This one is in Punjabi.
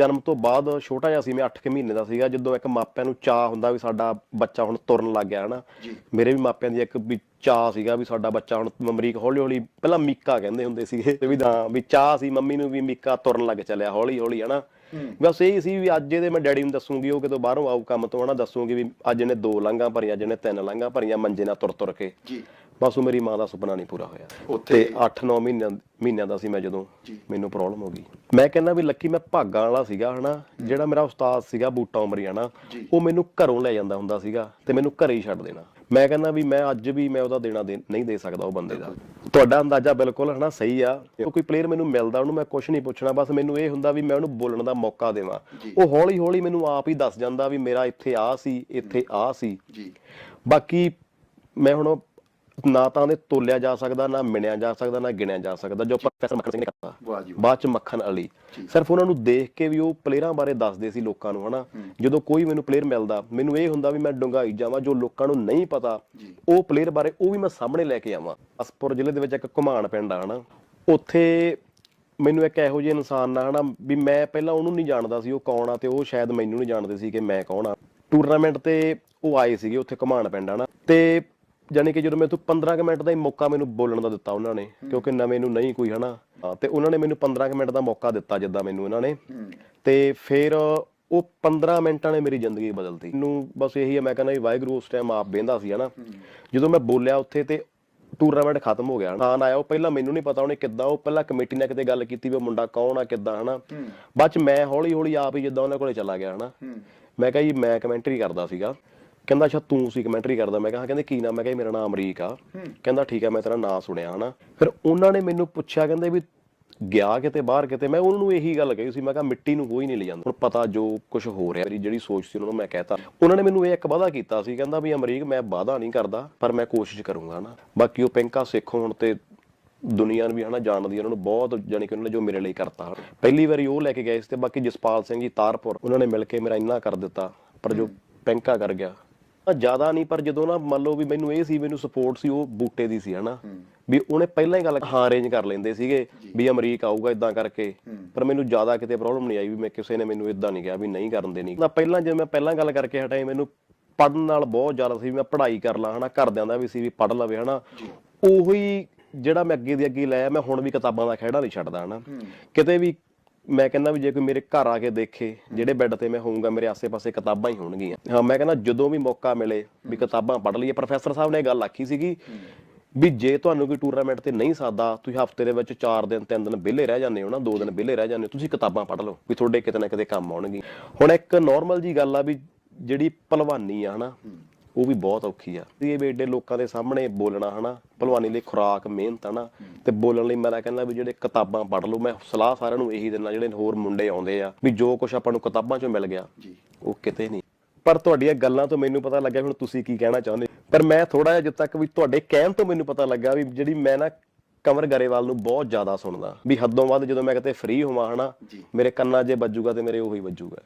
ਜਨਮ ਤੋਂ ਬਾਅਦ ਛੋਟਾ ਜਿਹਾ ਸੀ ਮੈਂ 8 ਮਹੀਨੇ ਦਾ ਸੀਗਾ ਜਦੋਂ ਇੱਕ ਮਾਪਿਆਂ ਨੂੰ ਚਾਹ ਹੁੰਦਾ ਵੀ ਸਾਡਾ ਬੱਚਾ ਹੁਣ ਤੁਰਨ ਲੱਗ ਗਿਆ ਹਨਾ। ਮੇਰੇ ਵੀ ਮਾਪਿਆਂ ਦੀ ਇੱਕ ਵੀ ਚਾਹ ਸੀਗਾ ਵੀ ਸਾਡਾ ਬੱਚਾ ਹੁਣ ਅਮਰੀਕ ਹੌਲੀ ਹੌਲੀ ਪਹਿਲਾਂ ਮੀਕਾ ਕਹਿੰਦੇ ਹੁੰਦੇ ਸੀਗੇ ਤੇ ਵੀ ਹਾਂ ਵੀ ਚਾਹ ਸੀ ਮੰਮੀ ਨੂੰ ਵੀ ਮੀਕਾ ਤੁਰਨ ਲੱਗ ਚੱਲਿਆ ਹੌਲੀ ਹੌਲੀ ਹਨਾ ਬਸ ਇਹ ਸੀ ਵੀ ਅੱਜ ਇਹਦੇ ਮੈਂ ਡੈਡੀ ਨੂੰ ਦੱਸੂਗੀ ਉਹ ਕਿਤੋਂ ਬਾਹਰੋਂ ਆਊ ਕੰਮ ਤੋਂ ਹਨਾ ਦੱਸੂਗੀ ਵੀ ਅੱਜ ਇਹਨੇ ਦੋ ਲਾਂਘਾਂ ਭਰੀਆਂ ਅੱਜ ਇਹਨੇ ਤਿੰਨ ਲਾਂਘਾਂ ਭਰੀਆਂ ਮੰਜੇ ਨਾਲ ਤੁਰ ਤੁਰ ਕੇ। ਜੀ। ਬਸ ਉਹ ਮੇਰੀ ਮਾਂ ਦਾ ਸੁਪਨਾ ਨਹੀਂ ਪੂਰਾ ਹੋਇਆ। ਉੱਥੇ- ਤੇ 8-9 ਮਹੀਨਿਆਂ ਮਹੀਨਿਆਂ ਦਾ ਸੀ ਮੈਂ ਜਦੋਂ। ਮੈਨੂੰ ਪ੍ਰੋਬਲਮ ਹੋ ਗਈ। ਮੈਂ ਕਹਿੰਦਾ ਵੀ ਲੱਕੀ ਮੈਂ ਭਾਗਾਂ ਵਾਲਾ ਸੀਗਾ ਹਨਾ? ਜਿਹੜਾ ਮੇਰਾ ਉਸਤਾਦ ਸੀਗਾ ਬੂਟਾ ਉਮਰੀਆਣਾ। ਉਹ ਮੈਨੂੰ ਘਰੋਂ ਲੈ ਜਾਂਦਾ ਹੁੰਦਾ ਸੀਗਾ ਤੇ ਮੈਨੂੰ ਘਰੇ ਹੀ ਛੱਡ ਦੇਣਾ। ਮੈਂ ਕਹਿੰਦਾ ਵੀ ਮੈਂ ਅੱਜ ਵੀ ਮੈਂ ਉਹਦਾ ਦੇਣਾ ਨਹੀਂ ਦੇ ਸਕਦਾ ਉਹ ਬੰਦੇ ਦਾ। ਤੁਹਾਡਾ ਅੰਦਾਜ਼ਾ ਬਿਲਕੁਲ ਹਨਾ? ਸਹੀ ਆ। ਕੋਈ ਪਲੇਅਰ ਮੈਨੂੰ ਮਿਲਦਾ ਉਹਨੂੰ ਮੈਂ ਕੁਝ ਨਹੀਂ ਪੁੱਛਣਾ ਬਸ ਮੈਨੂੰ ਇਹ ਹੁੰਦਾ ਵੀ ਮੈਂ ਉਹਨੂੰ ਬੋਲਣ ਦਾ ਮੌਕਾ ਦੇਵਾਂ। ਉਹ ਹੌਲੀ ਹੌਲੀ ਮੈਨੂੰ ਆਪ ਹੀ ਦੱਸ ਜਾਂਦਾ ਵੀ ਮੇਰਾ ਇੱਥੇ ਆ ਸੀ ਇੱਥੇ ਆ ਸੀ। ਜੀ। ਬਾਕੀ ਮੈਂ ਹੁਣ ਨਾ ਤਾਂ ਉਹਦੇ ਤੋਲਿਆ ਜਾ ਸਕਦਾ ਨਾ ਮਿਣਿਆ ਜਾ ਸਕਦਾ ਨਾ ਗਿਣਿਆ ਜਾ ਸਕਦਾ ਜੋ ਪ੍ਰੋਫੈਸਰ ਮੱਖਣ ਸਿੰਘ ਨੇ ਕਰਤਾ। ਬਾਅਦ ਚ ਮੱਖਣ ਅਲੀ। ਸਿਰਫ ਉਹਨਾਂ ਨੂੰ ਦੇਖ ਕੇ ਵੀ ਉਹ ਪਲੇਅਰਾਂ ਬਾਰੇ ਦੱਸਦੇ ਸੀ ਲੋਕਾਂ ਨੂੰ ਹਨਾ? ਜਦੋਂ ਕੋਈ ਮੈਨੂੰ ਪਲੇਅਰ ਮਿਲਦਾ ਮੈਨੂੰ ਇਹ ਹੁੰਦਾ ਵੀ ਮੈਂ ਡੁੰਗਾਈ ਜਾਵਾਂ ਜੋ ਲੋਕਾਂ ਨੂੰ ਨਹੀਂ ਪਤਾ। ਉਹ ਪਲੇਅਰ ਬਾਰੇ ਉਹ ਵੀ ਮੈਂ ਸਾਹਮਣੇ ਲੈ ਕੇ ਆਵਾਂ। ਅਸਪੁਰ ਜ਼ਿਲ੍ਹੇ ਦੇ ਵਿੱਚ ਇੱਕ ਘੁਮਾਣ ਪਿੰਡ ਆ ਹਨਾ? ਉੱਥੇ ਮੈਨੂੰ ਇੱਕ ਇਹੋ ਜਿਹੇ ਇਨਸਾਨ ਨਾਲ ਹਨਾ ਵੀ ਮੈਂ ਪਹਿਲਾਂ ਉਹਨੂੰ ਨਹੀਂ ਜਾਣਦਾ ਸੀ ਉਹ ਕੌਣ ਆ ਤੇ ਉਹ ਸ਼ਾਇਦ ਮੈਨੂੰ ਨਹੀਂ ਜਾਣਦੇ ਸੀ ਕਿ ਮੈਂ ਕੌਣ ਆ। ਟੂਰਨਾਮੈਂਟ ਤੇ ਉਹ ਆਏ ਸੀਗੇ ਉੱਥੇ ਘੁਮਾਣ ਪਿੰਡ ਹਨਾ? ਤੇ ਜਾਣੀ ਕਿ ਜਦੋਂ ਮੈਂ ਤੋਂ 15 ਕੁ ਮਿੰਟ ਦਾ ਹੀ ਮੌਕਾ ਮੈਨੂੰ ਬੋਲਣ ਦਾ ਦਿੱਤਾ ਉਹਨਾਂ ਨੇ ਕਿਉਂਕਿ ਨਵੇਂ ਨੂੰ ਨਹੀਂ ਕੋਈ ਹਨਾ? ਹਾਂ, ਤੇ ਉਹਨਾਂ ਨੇ ਮੈਨੂੰ 15 ਕੁ ਮਿੰਟ ਦਾ ਮੌਕਾ ਦਿੱਤਾ ਜਿੱਦਾਂ ਮੈਨੂੰ ਇਹਨਾਂ ਨੇ। ਤੇ ਫਿਰ ਉਹ 15 ਮਿੰਟਾਂ ਨੇ ਮੇਰੀ ਜ਼ਿੰਦਗੀ ਬਦਲਤੀ। ਮੈਨੂੰ ਬਸ ਇਹੀ ਹੈ ਮੈਂ ਕਹਿੰਦਾ ਵੀ ਵਾਹਿਗੁਰੂ ਉਸ ਟਾਈਮ ਆਪ ਬਹਿੰਦਾ ਸੀ ਹਨਾ? ਜਦੋਂ ਮੈਂ ਬੋਲਿਆ ਉੱਥੇ ਤੇ ਟੂਰਨਾਮੈਂਟ ਖਤਮ ਹੋ ਗਿਆ ਖਾਨ ਆਇਆ ਉਹ ਪਹਿਲਾਂ ਮੈਨੂੰ ਨਹੀਂ ਪਤਾ ਉਹਨੇ ਕਿੱਦਾਂ ਉਹ ਪਹਿਲਾਂ ਕਮੇਟੀ ਨਾਲ ਕਿਤੇ ਗੱਲ ਕੀਤੀ ਵੀ ਉਹ ਮੁੰਡਾ ਕੌਣ ਆ ਕਿੱਦਾਂ ਹਨਾ? ਬਾਅਦ ਚ ਮੈਂ ਹੌਲੀ ਹੌਲੀ ਆਪ ਹੀ ਜਿੱਦਾਂ ਉਹਨਾਂ ਕੋਲੇ ਚਲਾ ਗਿਆ ਹਨਾ? ਮੈਂ ਕਿਹਾ ਜੀ ਮੈਂ ਕਮੈਂਟਰੀ ਕਰਦਾ ਸੀਗਾ। ਕਹਿੰਦਾ ਅੱਛਾ ਤੂੰ ਸੀ ਕਮੈਂਟਰੀ ਕਰਦਾ। ਮੈਂ ਕਿਹਾ ਕਹਿੰਦੇ ਕੀ ਨਾਮ? ਮੈਂ ਕਿਹਾ ਮੇਰਾ ਨਾਮ ਅਮਰੀਕ ਆ। ਕਹਿੰਦਾ ਠੀਕ ਆ ਮੈਂ ਤੇਰਾ ਨਾਮ ਸੁਣਿਆ ਹਨਾ? ਫਿਰ ਉਹਨਾਂ ਨੇ ਮੈਨੂੰ ਪੁੱਛਿਆ ਕਹਿੰਦੇ ਵੀ ਗਿਆ ਕਿਤੇ ਬਾਹਰ ਕਿਤੇ? ਮੈਂ ਉਹਨਾਂ ਨੂੰ ਇਹੀ ਗੱਲ ਕਹੀ ਸੀ ਮੈਂ ਕਿਹਾ ਮਿੱਟੀ ਨੂੰ ਕੋਈ ਨਹੀਂ ਲੈ ਜਾਂਦਾ। ਹੁਣ ਪਤਾ ਜੋ ਕੁਝ ਹੋ ਰਿਹਾ ਮੇਰੀ ਜਿਹੜੀ ਸੋਚ ਸੀ ਉਹਨਾਂ ਨੂੰ ਮੈਂ ਕਹਿਤਾ। ਉਹਨਾਂ ਨੇ ਮੈਨੂੰ ਇਹ ਇੱਕ ਵਾਅਦਾ ਕੀਤਾ ਸੀ ਕਹਿੰਦਾ ਵੀ ਅਮਰੀਕ ਮੈਂ ਵਾਅਦਾ ਨਹੀਂ ਕਰਦਾ ਪਰ ਮੈਂ ਕੋਸ਼ਿਸ਼ ਕਰੂੰਗਾ ਹਨਾ। ਬਾਕੀ ਉਹ ਪਿੰਕਾ ਸਿੱਖੋ ਹੁਣ ਤੇ ਦੁਨੀਆ ਨੂੰ ਵੀ ਹਨਾ ਜਾਣਦੀ ਉਹਨਾਂ ਨੂੰ ਬਹੁਤ ਜਾਣੀ ਕਿ ਉਹਨਾਂ ਨੇ ਜੋ ਮੇਰੇ ਲਈ ਕਰਤਾ। ਪਹਿਲੀ ਵਾਰੀ ਉਹ ਲੈ ਕੇ ਗਏ ਸੀ ਤੇ ਬਾਕੀ ਜਸਪਾਲ ਸਿੰਘ ਜੀ ਤਾਰਪੁਰ ਉਹਨਾਂ ਨੇ ਮਿਲ ਕੇ ਮੇਰਾ ਇੰਨਾ ਕਰ ਦਿੱਤਾ ਪਰ ਜੋ ਪਿੰਕਾ ਕਰ ਗਿਆ ਆ ਜ਼ਿਆਦਾ ਨਹੀਂ ਪਰ ਜਦੋਂ ਨਾ ਮੰਨ ਲਓ ਵੀ ਮੈਨੂੰ ਇਹ ਸੀ ਮੈਨੂੰ ਸਪੋਰਟ ਸੀ ਉਹ ਬੂਟੇ ਦੀ ਸੀ ਹਨਾ? ਵੀ ਉਹਨੇ ਪਹਿਲਾਂ ਹੀ ਗੱਲ ਹਾਂ ਅਰੇਂਜ ਕਰ ਲੈਂਦੇ ਸੀਗੇ ਵੀ ਅਮਰੀਕ ਆਊਗਾ ਇਦਾਂ ਕਰਕੇ। ਪਰ ਮੈਨੂੰ ਜ਼ਿਆਦਾ ਕਿਤੇ ਪ੍ਰੋਬਲਮ ਨਹੀਂ ਆਈ ਵੀ ਮੈਂ ਕਿਸੇ ਨੇ ਮੈਨੂੰ ਇਦਾਂ ਨਹੀਂ ਕਿਹਾ ਵੀ ਨਹੀਂ ਕਰਨ ਦੇਣੀ। ਨਾ ਪਹਿਲਾਂ ਜੇ ਮੈਂ ਪਹਿਲਾਂ ਗੱਲ ਕਰਕੇ ਹਟਾਈ ਮੈਨੂੰ ਪੜਨ ਨਾਲ ਬਹੁਤ ਜ਼ਿਆਦਾ ਸੀ ਮੈਂ ਪੜ੍ਹਾਈ ਕਰ ਲਾਂ ਹਨਾ? ਘਰਦਿਆਂ ਦਾ ਵੀ ਸੀ ਵੀ ਪੜ ਲਵੇ ਹਨਾ? ਉਹੀ ਜਿਹੜਾ ਮੈਂ ਅੱਗੇ ਦੀ ਅੱਗੇ ਲਾਇਆ ਮੈਂ ਹੁਣ ਵੀ ਕਿਤਾਬਾਂ ਦਾ ਖਹਿੜਾ ਨਹੀਂ ਛੱਡਦਾ ਹਨਾ? ਕਿਤੇ ਵੀ ਮੈਂ ਕਹਿੰਦਾ ਵੀ ਜੇ ਕੋਈ ਮੇਰੇ ਘਰ ਆ ਕੇ ਦੇਖੇ, ਜਿਹੜੇ ਬੈੱਡ ਤੇ ਮੈਂ ਹੋਊਂਗਾ, ਮੇਰੇ ਆਸੇ-ਪਾਸੇ ਕਿਤਾਬਾਂ ਹੀ ਹੋਣਗੀਆਂ। ਹਾਂ, ਮੈਂ ਕਹਿੰਦਾ ਜਦੋਂ ਵੀ ਮੌਕਾ ਮਿਲੇ ਵੀ ਕਿਤਾਬਾਂ ਪੜ੍ਹ ਲਈਏ, ਪ੍ਰੋਫੈਸਰ ਸਾਹਿਬ ਨੇ ਇਹ ਗੱਲ ਆਖੀ ਸੀਗੀ ਵੀ ਜੇ ਤੁਹਾਨੂੰ ਕੋਈ ਟੂਰਨਾਮੈਂਟ ਤੇ ਨਹੀਂ ਸਾਦਾ, ਤੁਸੀਂ ਹਫ਼ਤੇ ਦੇ ਵਿੱਚ 4 ਦਿਨ 3 ਦਿਨ ਵਿਹਲੇ ਰਹਿ ਜਾਂਦੇ ਹੋ ਨਾ 2 ਦਿਨ ਵਿਹਲੇ ਰਹਿ ਜਾਂਦੇ ਹੋ, ਤੁਸੀਂ ਕਿਤਾਬਾਂ ਪੜ੍ਹ ਲਓ ਵੀ ਤੁਹਾਡੇ ਕਿਤੇ ਨਾ ਕਿਤੇ ਕੰਮ ਆਉਣਗੀਆਂ ਹੁਣ ਇੱਕ ਨਾਰਮਲ ਜੀ ਗੱਲ ਆ ਵੀ ਜਿਹੜੀ ਭਲਵਾਨੀ ਆ ਹਨਾ ਉਹ ਵੀ ਬਹੁਤ ਔਖੀ ਆ। ਇਹ ਵੀ ਏਡੇ ਲੋਕਾਂ ਦੇ ਸਾਹਮਣੇ ਬੋਲਣਾ ਹਨਾ? ਭਲਵਾਨੀ ਲਈ ਖੁਰਾਕ ਮਿਹਨਤ ਹਨਾ? ਤੇ ਬੋਲਣ ਲਈ ਮੈਂ ਤਾਂ ਕਹਿੰਦਾ ਵੀ ਜਿਹੜੇ ਕਿਤਾਬਾਂ ਪੜ੍ਹ ਲਓ। ਮੈਂ ਸਲਾਹ ਸਾਰਿਆਂ ਨੂੰ ਇਹੀ ਦਿੰਦਾ ਜਿਹੜੇ ਹੋਰ ਮੁੰਡੇ ਆਉਂਦੇ ਆ ਵੀ ਜੋ ਕੁਝ ਆਪਾਂ ਨੂੰ ਕਿਤਾਬਾਂ 'ਚੋਂ ਮਿਲ ਗਿਆ ਜੀ। ਉਹ ਕਿਤੇ ਨਹੀਂ। ਪਰ ਤੁਹਾਡੀਆਂ ਗੱਲਾਂ ਤੋਂ ਮੈਨੂੰ ਪਤਾ ਲੱਗਿਆ ਹੁਣ ਤੁਸੀਂ ਕੀ ਕਹਿਣਾ ਚਾਹੁੰਦੇ। ਪਰ ਮੈਂ ਥੋੜਾ ਜਿਹਾ ਜਦ ਤੱਕ ਵੀ ਤੁਹਾਡੇ ਕਹਿਣ ਤੋਂ ਮੈਨੂੰ ਪਤਾ ਲੱਗਾ ਵੀ ਜਿਹੜੀ ਮੈਂ ਨਾ ਕਮਰ ਗਰੇਵਾਲ ਨੂੰ ਬਹੁਤ ਜ਼ਿਆਦਾ ਸੁਣਦਾ। ਵੀ ਹੱਦੋਂ ਵੱਧ ਜਦੋਂ ਮੈਂ ਕਿਤੇ ਫ੍ਰੀ ਹੋਵਾਂ ਹਨਾ। ਮੇਰੇ ਕੰਨਾਂ 'ਚ ਵੱਜੂਗਾ ਤੇ ਮੇਰੇ ਉਹੀ ਵੱਜੂਗਾ।